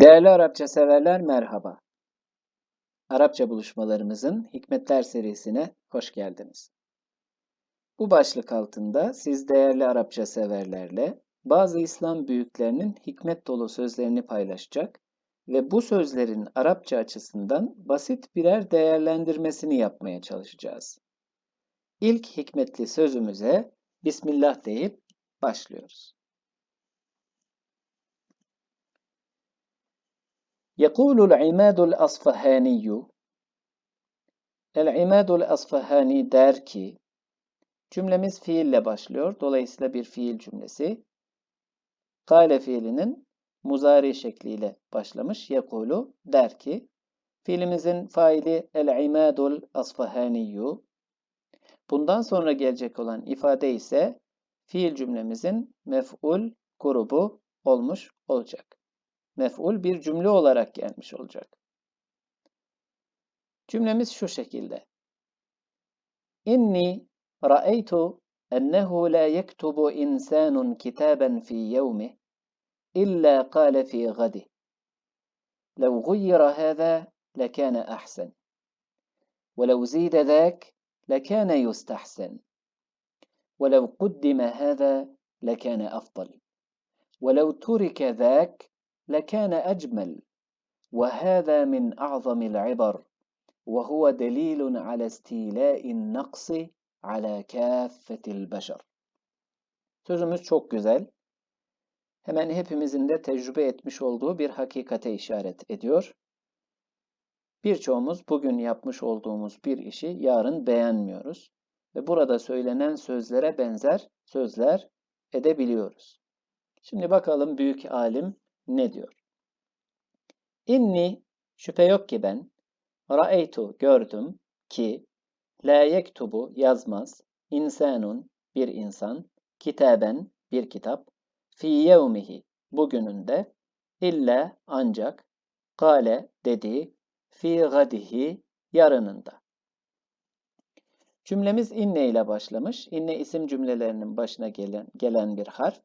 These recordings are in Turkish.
Değerli Arapça severler merhaba. Arapça buluşmalarımızın Hikmetler serisine hoş geldiniz. Bu başlık altında siz değerli Arapça severlerle bazı İslam büyüklerinin hikmet dolu sözlerini paylaşacak ve bu sözlerin Arapça açısından basit birer değerlendirmesini yapmaya çalışacağız. İlk hikmetli sözümüze Bismillah deyip başlıyoruz. يقول العماد الأصفهاني El-İmad Asfahani der ki cümlemiz fiille başlıyor. Dolayısıyla bir fiil cümlesi. Kale fiilinin muzari şekliyle başlamış. Yekulu der ki fiilimizin faili El-İmadul Asfahaniyyu. Bundan sonra gelecek olan ifade ise fiil cümlemizin mef'ul grubu olmuş olacak Mef'ul bir cümle olarak gelmiş olacak. Cümlemiz şu şekilde. İnni ra'eytu ennehu la yektubu insanun kitaben fi yevmih illa qale fi gadi. لو غير هذا لكان أحسن ولو زيد ذاك لكان يستحسن ولو قدم هذا لكان أفضل ولو ترك ذاك لكان أجمل وهذا من أعظم العبر وهو دليل على استيلاء النقص على كافة البشر Sözümüz çok güzel. Hemen hepimizin de tecrübe etmiş olduğu bir hakikate işaret ediyor. Birçoğumuz bugün yapmış olduğumuz bir işi yarın beğenmiyoruz ve burada söylenen sözlere benzer sözler edebiliyoruz. Şimdi bakalım büyük alim ne diyor? İnni şüphe yok ki ben ra'eytu gördüm ki la yektubu yazmaz insanun bir insan kitaben bir kitap fi yevmihi bugününde illa ancak kale dedi fi gadihi yarınında. Cümlemiz inne ile başlamış. İnne isim cümlelerinin başına gelen, gelen bir harf.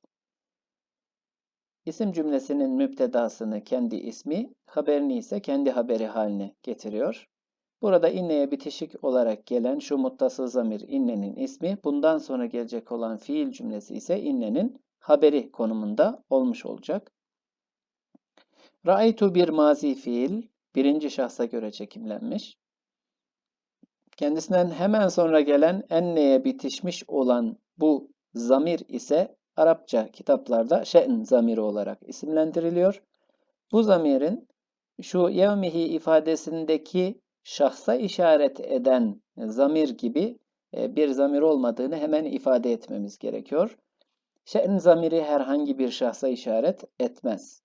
İsim cümlesinin müptedasını kendi ismi, haberini ise kendi haberi haline getiriyor. Burada inneye bitişik olarak gelen şu muttasıl zamir innenin ismi, bundan sonra gelecek olan fiil cümlesi ise innenin haberi konumunda olmuş olacak. Ra'aytu bir mazi fiil, birinci şahsa göre çekimlenmiş. Kendisinden hemen sonra gelen enneye bitişmiş olan bu zamir ise Arapça kitaplarda şe'n zamiri olarak isimlendiriliyor. Bu zamirin şu yevmihi ifadesindeki şahsa işaret eden zamir gibi e, bir zamir olmadığını hemen ifade etmemiz gerekiyor. Şe'n zamiri herhangi bir şahsa işaret etmez.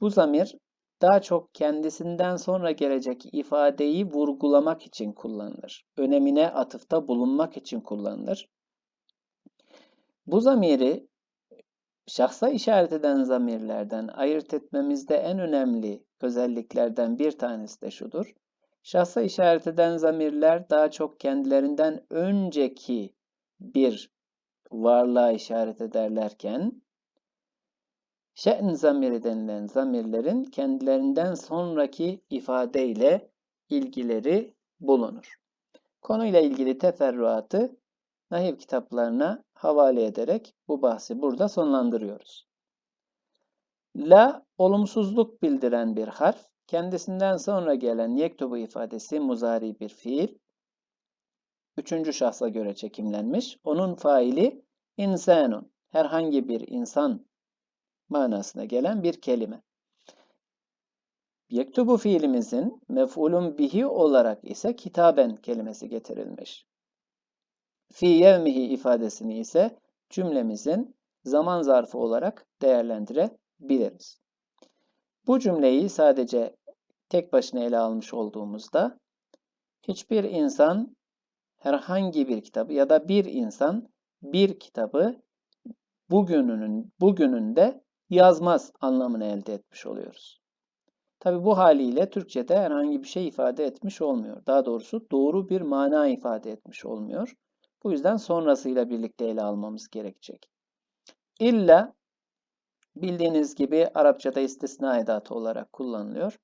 Bu zamir daha çok kendisinden sonra gelecek ifadeyi vurgulamak için kullanılır. Önemine atıfta bulunmak için kullanılır. Bu zamiri şahsa işaret eden zamirlerden ayırt etmemizde en önemli özelliklerden bir tanesi de şudur. Şahsa işaret eden zamirler daha çok kendilerinden önceki bir varlığa işaret ederlerken şe'n zamiri denilen zamirlerin kendilerinden sonraki ifadeyle ilgileri bulunur. Konuyla ilgili teferruatı nahiv kitaplarına havale ederek bu bahsi burada sonlandırıyoruz. La olumsuzluk bildiren bir harf, kendisinden sonra gelen yektubu ifadesi muzari bir fiil, üçüncü şahsa göre çekimlenmiş. Onun faili insanun, herhangi bir insan manasına gelen bir kelime. Yektubu fiilimizin mef'ulun bihi olarak ise kitaben kelimesi getirilmiş. Fi yevmihi ifadesini ise cümlemizin zaman zarfı olarak değerlendirebiliriz. Bu cümleyi sadece tek başına ele almış olduğumuzda hiçbir insan herhangi bir kitabı ya da bir insan bir kitabı bugününün bugününde yazmaz anlamını elde etmiş oluyoruz. Tabi bu haliyle Türkçe'de herhangi bir şey ifade etmiş olmuyor. Daha doğrusu doğru bir mana ifade etmiş olmuyor. Bu yüzden sonrasıyla birlikte ele almamız gerekecek. İlla bildiğiniz gibi Arapçada istisna edatı olarak kullanılıyor.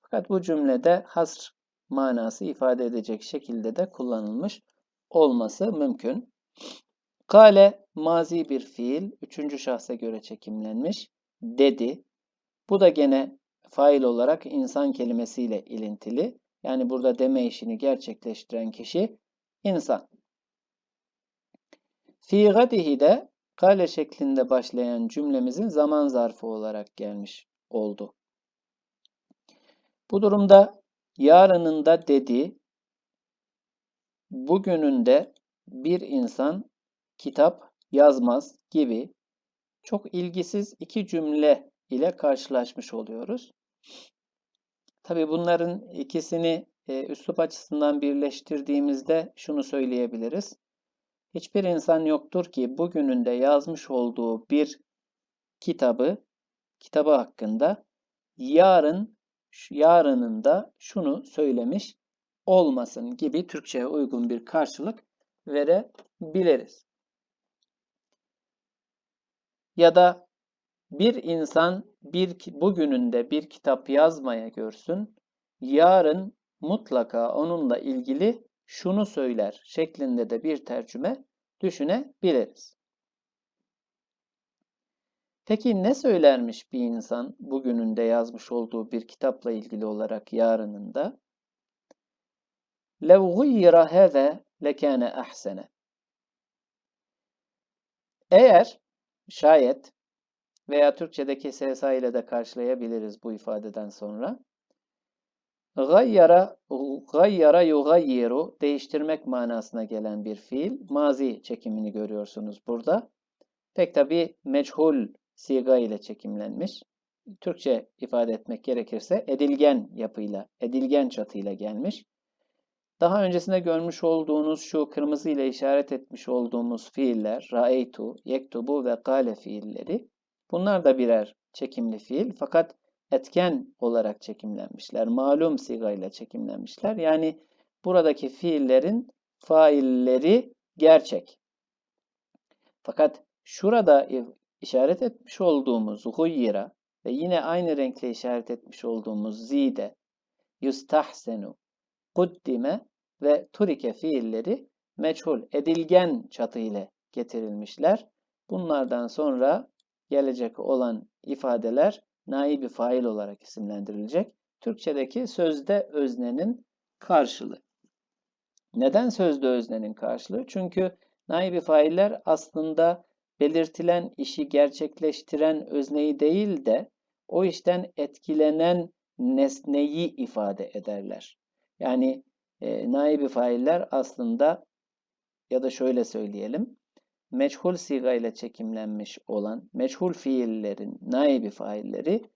Fakat bu cümlede hasr manası ifade edecek şekilde de kullanılmış olması mümkün. Kale mazi bir fiil, üçüncü şahsa göre çekimlenmiş. Dedi. Bu da gene fail olarak insan kelimesiyle ilintili. Yani burada deme işini gerçekleştiren kişi insan. Fi gadihi de kale şeklinde başlayan cümlemizin zaman zarfı olarak gelmiş oldu. Bu durumda yarınında dedi, bugününde bir insan kitap yazmaz gibi çok ilgisiz iki cümle ile karşılaşmış oluyoruz. Tabi bunların ikisini e, üslup açısından birleştirdiğimizde şunu söyleyebiliriz. Hiçbir insan yoktur ki bugününde yazmış olduğu bir kitabı, kitabı hakkında yarın, yarınında şunu söylemiş olmasın gibi Türkçe'ye uygun bir karşılık verebiliriz. Ya da bir insan bir bugününde bir kitap yazmaya görsün, yarın mutlaka onunla ilgili şunu söyler şeklinde de bir tercüme düşünebiliriz. Peki ne söylermiş bir insan bugününde yazmış olduğu bir kitapla ilgili olarak yarınında? لَوْ غُيِّرَ هَذَا لَكَانَ أَحْسَنَ Eğer şayet veya Türkçedeki SSA ile de karşılayabiliriz bu ifadeden sonra. Gayyara, gayyara yugayyiru değiştirmek manasına gelen bir fiil. Mazi çekimini görüyorsunuz burada. Pek tabi meçhul siga ile çekimlenmiş. Türkçe ifade etmek gerekirse edilgen yapıyla, edilgen çatıyla gelmiş. Daha öncesinde görmüş olduğunuz şu kırmızı ile işaret etmiş olduğumuz fiiller, ra'eytu, yektubu ve kale fiilleri Bunlar da birer çekimli fiil fakat etken olarak çekimlenmişler. Malum sigayla çekimlenmişler. Yani buradaki fiillerin failleri gerçek. Fakat şurada işaret etmiş olduğumuz guyyira ve yine aynı renkle işaret etmiş olduğumuz zide, yustahsenu, kuddime ve turike fiilleri meçhul, edilgen çatı ile getirilmişler. Bunlardan sonra gelecek olan ifadeler naibi fail olarak isimlendirilecek. Türkçedeki sözde öznenin karşılığı. Neden sözde öznenin karşılığı? Çünkü naibi failler aslında belirtilen işi gerçekleştiren özneyi değil de o işten etkilenen nesneyi ifade ederler. Yani e, naibi failler aslında ya da şöyle söyleyelim meçhul siga ile çekimlenmiş olan meçhul fiillerin naibi failleri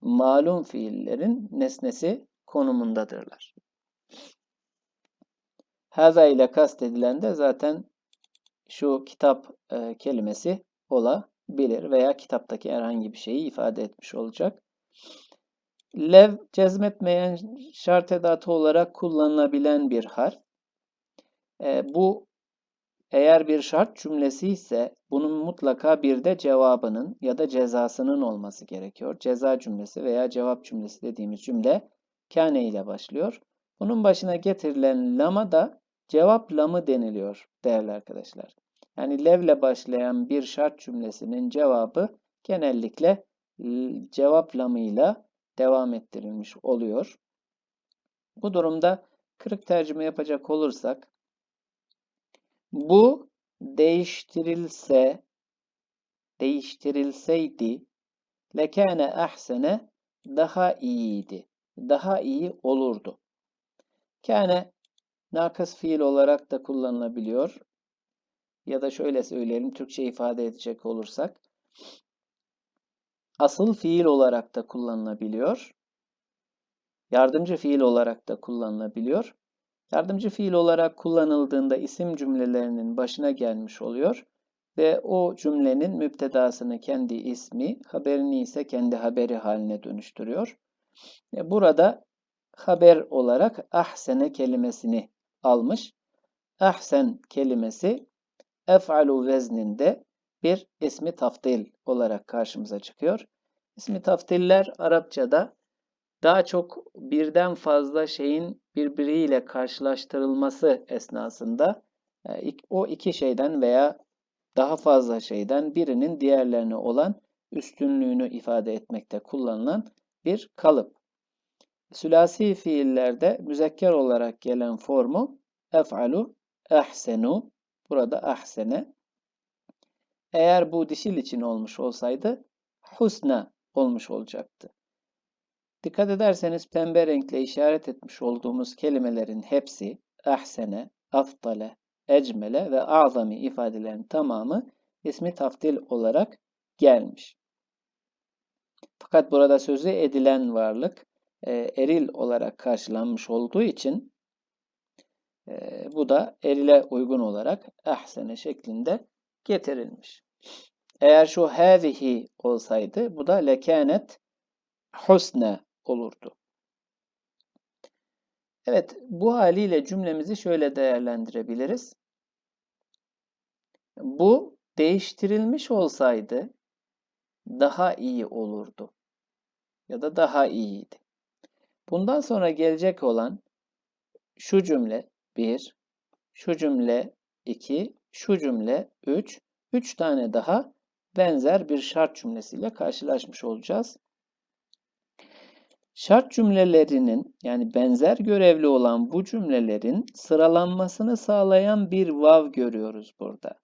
malum fiillerin nesnesi konumundadırlar. Haza ile kastedilen de zaten şu kitap e, kelimesi olabilir veya kitaptaki herhangi bir şeyi ifade etmiş olacak. Lev cezmetmeyen şart edatı olarak kullanılabilen bir harf. E, bu eğer bir şart cümlesi ise bunun mutlaka bir de cevabının ya da cezasının olması gerekiyor. Ceza cümlesi veya cevap cümlesi dediğimiz cümle kâne ile başlıyor. Bunun başına getirilen lama da cevap lamı deniliyor değerli arkadaşlar. Yani levle başlayan bir şart cümlesinin cevabı genellikle cevap lamıyla devam ettirilmiş oluyor. Bu durumda kırık tercüme yapacak olursak bu değiştirilse, değiştirilseydi lekâne ahsene daha iyiydi. Daha iyi olurdu. Kâne nakıs fiil olarak da kullanılabiliyor. Ya da şöyle söyleyelim, Türkçe ifade edecek olursak. Asıl fiil olarak da kullanılabiliyor. Yardımcı fiil olarak da kullanılabiliyor. Yardımcı fiil olarak kullanıldığında isim cümlelerinin başına gelmiş oluyor ve o cümlenin müptedasını kendi ismi, haberini ise kendi haberi haline dönüştürüyor. E, burada haber olarak ahsene kelimesini almış. Ahsen kelimesi ef'alu vezninde bir ismi taftil olarak karşımıza çıkıyor. İsmi taftiller Arapçada daha çok birden fazla şeyin birbiriyle karşılaştırılması esnasında e, o iki şeyden veya daha fazla şeyden birinin diğerlerine olan üstünlüğünü ifade etmekte kullanılan bir kalıp. Sülasi fiillerde müzekker olarak gelen formu ef'alu, ehsenu. Burada ahsene. Eğer bu dişil için olmuş olsaydı husna olmuş olacaktı. Dikkat ederseniz pembe renkle işaret etmiş olduğumuz kelimelerin hepsi ahsene, aftale, ecmele ve azami ifadelerin tamamı ismi taftil olarak gelmiş. Fakat burada sözü edilen varlık e, eril olarak karşılanmış olduğu için e, bu da erile uygun olarak ahsene şeklinde getirilmiş. Eğer şu hâzihi olsaydı bu da lekânet husne olurdu. Evet, bu haliyle cümlemizi şöyle değerlendirebiliriz. Bu değiştirilmiş olsaydı daha iyi olurdu ya da daha iyiydi. Bundan sonra gelecek olan şu cümle 1, şu cümle 2, şu cümle 3, 3 tane daha benzer bir şart cümlesiyle karşılaşmış olacağız. Şart cümlelerinin yani benzer görevli olan bu cümlelerin sıralanmasını sağlayan bir vav görüyoruz burada.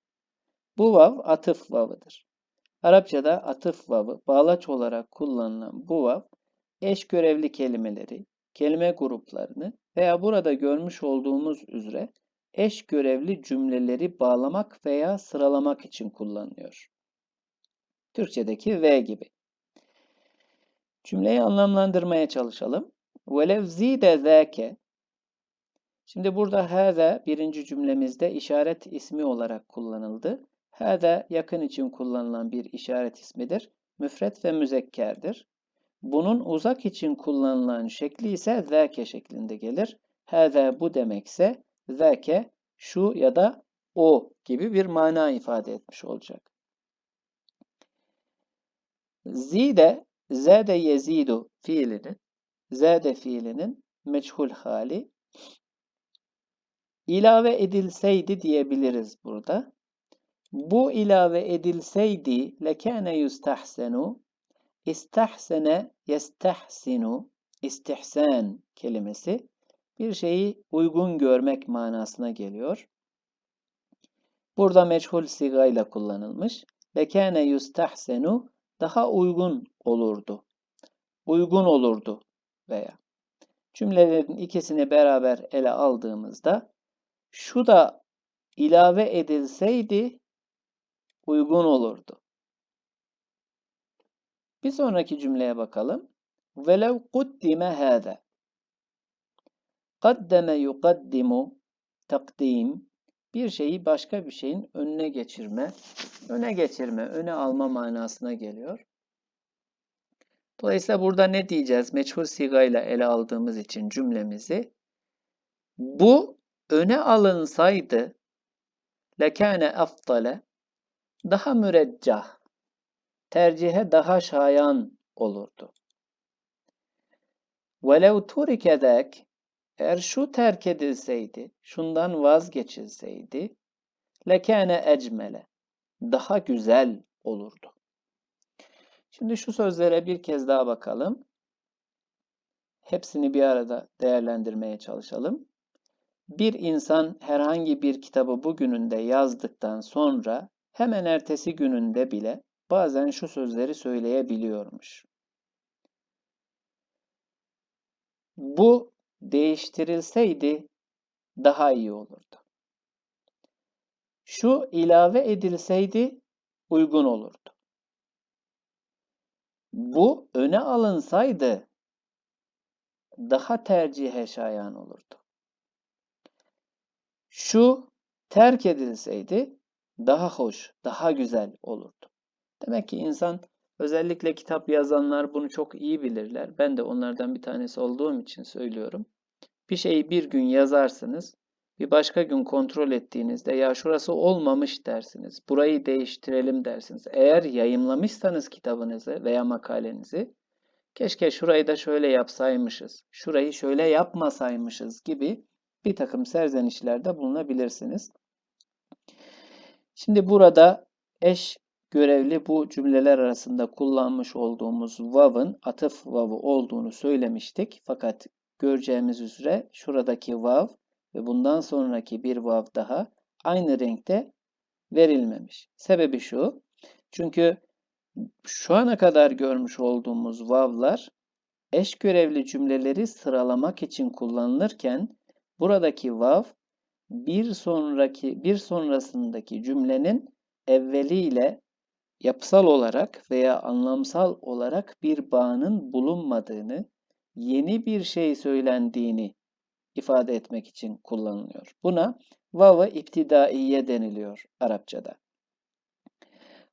Bu vav atıf vavıdır. Arapçada atıf vavı bağlaç olarak kullanılan bu vav eş görevli kelimeleri, kelime gruplarını veya burada görmüş olduğumuz üzere eş görevli cümleleri bağlamak veya sıralamak için kullanılıyor. Türkçedeki V gibi. Cümleyi anlamlandırmaya çalışalım. Velev zide zâke. Şimdi burada hâze birinci cümlemizde işaret ismi olarak kullanıldı. Hâze yakın için kullanılan bir işaret ismidir. Müfret ve müzekkerdir. Bunun uzak için kullanılan şekli ise zâke şeklinde gelir. Hâze bu demekse zâke şu ya da o gibi bir mana ifade etmiş olacak. Zide Zade yezidu fiilinin, zade fiilinin meçhul hali ilave edilseydi diyebiliriz burada. Bu ilave edilseydi lekâne yustahsenu istahsene yestahsinu istihsan kelimesi bir şeyi uygun görmek manasına geliyor. Burada meçhul sigayla kullanılmış. Lekâne yustahsenu daha uygun olurdu. Uygun olurdu veya cümlelerin ikisini beraber ele aldığımızda şu da ilave edilseydi uygun olurdu. Bir sonraki cümleye bakalım. Velev kuddime hâze. Kaddeme yukaddimu takdim bir şeyi başka bir şeyin önüne geçirme, öne geçirme, öne alma manasına geliyor. Dolayısıyla burada ne diyeceğiz? Meçhul sigayla ele aldığımız için cümlemizi bu öne alınsaydı lekâne aftale daha müreccah, tercihe daha şayan olurdu. وَلَوْ تُرِكَ ذَاكِ eğer şu terk edilseydi, şundan vazgeçilseydi, lekâne ecmele, daha güzel olurdu. Şimdi şu sözlere bir kez daha bakalım. Hepsini bir arada değerlendirmeye çalışalım. Bir insan herhangi bir kitabı bugününde yazdıktan sonra hemen ertesi gününde bile bazen şu sözleri söyleyebiliyormuş. Bu değiştirilseydi daha iyi olurdu. Şu ilave edilseydi uygun olurdu. Bu öne alınsaydı daha tercihe şayan olurdu. Şu terk edilseydi daha hoş, daha güzel olurdu. Demek ki insan Özellikle kitap yazanlar bunu çok iyi bilirler. Ben de onlardan bir tanesi olduğum için söylüyorum. Bir şeyi bir gün yazarsınız. bir başka gün kontrol ettiğinizde ya şurası olmamış dersiniz. Burayı değiştirelim dersiniz. Eğer yayımlamışsanız kitabınızı veya makalenizi keşke şurayı da şöyle yapsaymışız, şurayı şöyle yapmasaymışız gibi bir takım serzenişlerde bulunabilirsiniz. Şimdi burada eş görevli bu cümleler arasında kullanmış olduğumuz vav'ın atıf vav'ı olduğunu söylemiştik. Fakat göreceğimiz üzere şuradaki vav ve bundan sonraki bir vav daha aynı renkte verilmemiş. Sebebi şu. Çünkü şu ana kadar görmüş olduğumuz vav'lar eş görevli cümleleri sıralamak için kullanılırken buradaki vav bir sonraki bir sonrasındaki cümlenin evveliyle yapısal olarak veya anlamsal olarak bir bağının bulunmadığını, yeni bir şey söylendiğini ifade etmek için kullanılıyor. Buna vav-ı iptidaiye deniliyor Arapçada.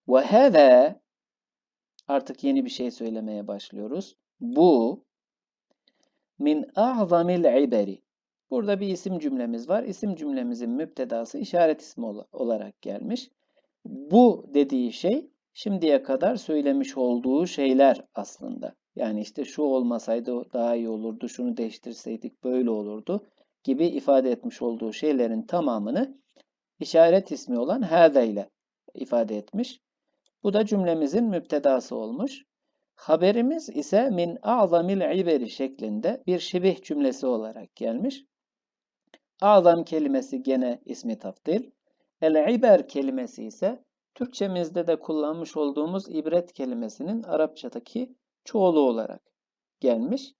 Ve hâzâ artık yeni bir şey söylemeye başlıyoruz. Bu min a'zamil iberi. Burada bir isim cümlemiz var. İsim cümlemizin müptedası işaret ismi olarak gelmiş. Bu dediği şey şimdiye kadar söylemiş olduğu şeyler aslında. Yani işte şu olmasaydı daha iyi olurdu, şunu değiştirseydik böyle olurdu gibi ifade etmiş olduğu şeylerin tamamını işaret ismi olan hâze ile ifade etmiş. Bu da cümlemizin müptedası olmuş. Haberimiz ise min a'zamil iberi şeklinde bir şibih cümlesi olarak gelmiş. Azam kelimesi gene ismi taftil. El-iber kelimesi ise Türkçemizde de kullanmış olduğumuz ibret kelimesinin Arapçadaki çoğulu olarak gelmiş.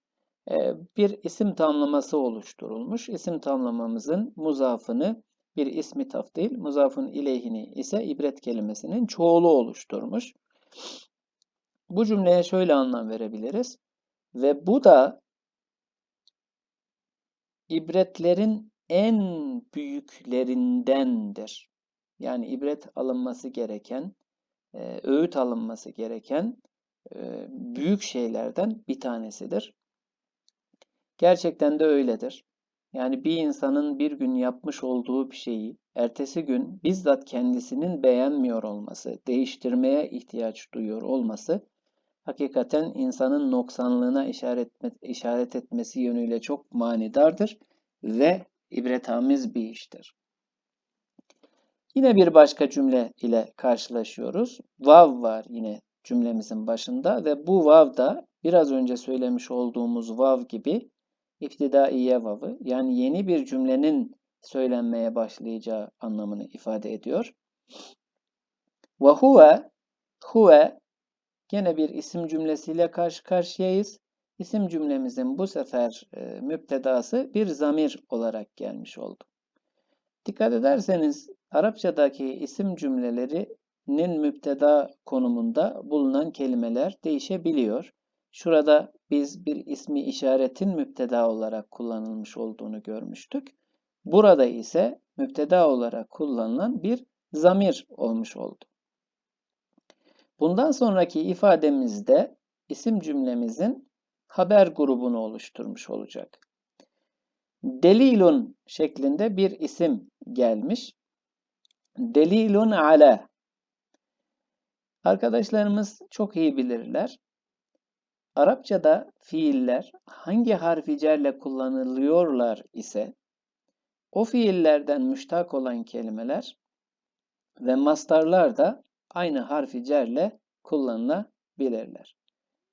Ee, bir isim tamlaması oluşturulmuş. İsim tamlamamızın muzafını bir ismi taftil, muzafın ileyhini ise ibret kelimesinin çoğulu oluşturmuş. Bu cümleye şöyle anlam verebiliriz. Ve bu da ibretlerin en büyüklerindendir. Yani ibret alınması gereken, e, öğüt alınması gereken e, büyük şeylerden bir tanesidir. Gerçekten de öyledir. Yani bir insanın bir gün yapmış olduğu bir şeyi ertesi gün bizzat kendisinin beğenmiyor olması, değiştirmeye ihtiyaç duyuyor olması hakikaten insanın noksanlığına işaret, işaret etmesi yönüyle çok manidardır ve ibretamiz bir iştir. Yine bir başka cümle ile karşılaşıyoruz. Vav var yine cümlemizin başında ve bu vav da biraz önce söylemiş olduğumuz vav gibi iftidaiye vavı yani yeni bir cümlenin söylenmeye başlayacağı anlamını ifade ediyor. Ve huve huve gene bir isim cümlesiyle karşı karşıyayız. İsim cümlemizin bu sefer e, müptedası bir zamir olarak gelmiş oldu. Dikkat ederseniz Arapçadaki isim cümlelerinin müpteda konumunda bulunan kelimeler değişebiliyor. Şurada biz bir ismi işaretin müpteda olarak kullanılmış olduğunu görmüştük. Burada ise müpteda olarak kullanılan bir zamir olmuş oldu. Bundan sonraki ifademizde isim cümlemizin haber grubunu oluşturmuş olacak. Delilun şeklinde bir isim gelmiş. Delilun ala. Arkadaşlarımız çok iyi bilirler. Arapçada fiiller hangi harficerle kullanılıyorlar ise o fiillerden müştak olan kelimeler ve mastarlar da aynı harficerle kullanılabilirler.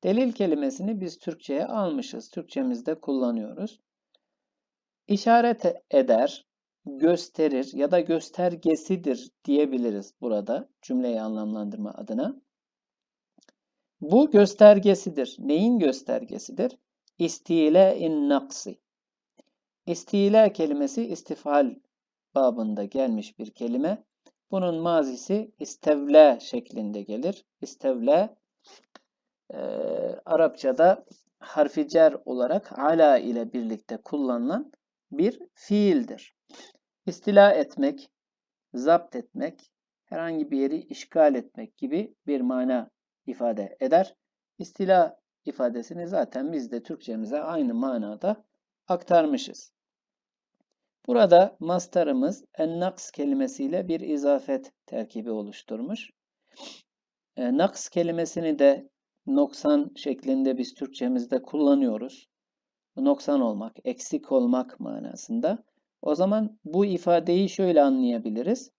Delil kelimesini biz Türkçe'ye almışız. Türkçemizde kullanıyoruz. İşaret eder, gösterir ya da göstergesidir diyebiliriz burada cümleyi anlamlandırma adına. Bu göstergesidir. Neyin göstergesidir? İstile in naksi. İstile kelimesi istifal babında gelmiş bir kelime. Bunun mazisi istevle şeklinde gelir. İstevle e, Arapçada harfi cer olarak ala ile birlikte kullanılan bir fiildir. İstila etmek, zapt etmek, herhangi bir yeri işgal etmek gibi bir mana ifade eder. İstila ifadesini zaten biz de Türkçemize aynı manada aktarmışız. Burada mastarımız en-naks kelimesiyle bir izafet terkibi oluşturmuş. E, naks kelimesini de noksan şeklinde biz Türkçemizde kullanıyoruz. Noksan olmak, eksik olmak manasında. O zaman bu ifadeyi şöyle anlayabiliriz.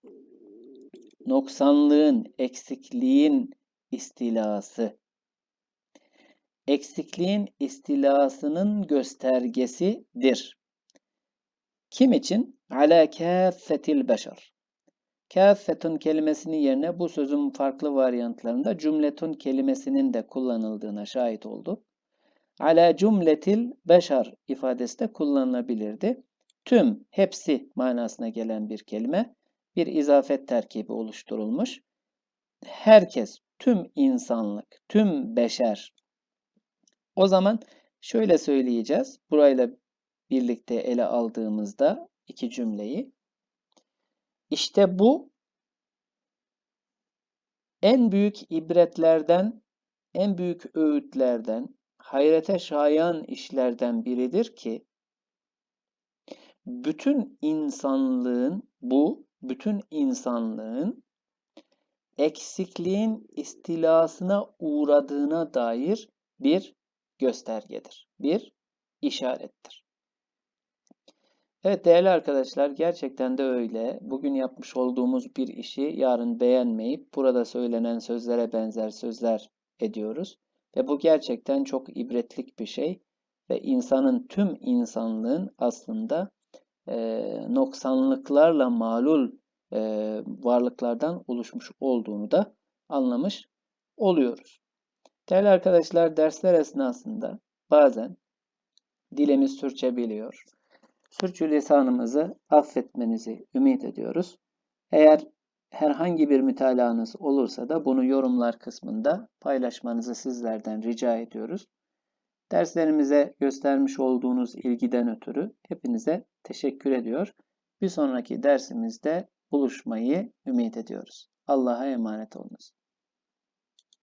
Noksanlığın, eksikliğin istilası. Eksikliğin istilasının göstergesidir. Kim için? Ala kâffetil beşer. Kâffetun kelimesinin yerine bu sözün farklı varyantlarında cümletun kelimesinin de kullanıldığına şahit olduk. Ala cümletil beşer ifadesi de kullanılabilirdi. Tüm, hepsi manasına gelen bir kelime. Bir izafet terkibi oluşturulmuş. Herkes, tüm insanlık, tüm beşer. O zaman şöyle söyleyeceğiz. Burayla birlikte ele aldığımızda iki cümleyi. İşte bu en büyük ibretlerden, en büyük öğütlerden, hayrete şayan işlerden biridir ki bütün insanlığın bu bütün insanlığın eksikliğin istilasına uğradığına dair bir göstergedir. Bir işarettir. Evet değerli arkadaşlar gerçekten de öyle. Bugün yapmış olduğumuz bir işi yarın beğenmeyip burada söylenen sözlere benzer sözler ediyoruz. Ve bu gerçekten çok ibretlik bir şey. Ve insanın tüm insanlığın aslında e, noksanlıklarla malul e, varlıklardan oluşmuş olduğunu da anlamış oluyoruz. Değerli arkadaşlar dersler esnasında bazen dilimiz sürçebiliyor. Sürçülisanımızı affetmenizi ümit ediyoruz. Eğer herhangi bir mütalaanız olursa da bunu yorumlar kısmında paylaşmanızı sizlerden rica ediyoruz. Derslerimize göstermiş olduğunuz ilgiden ötürü hepinize teşekkür ediyor. Bir sonraki dersimizde buluşmayı ümit ediyoruz. Allah'a emanet olunuz.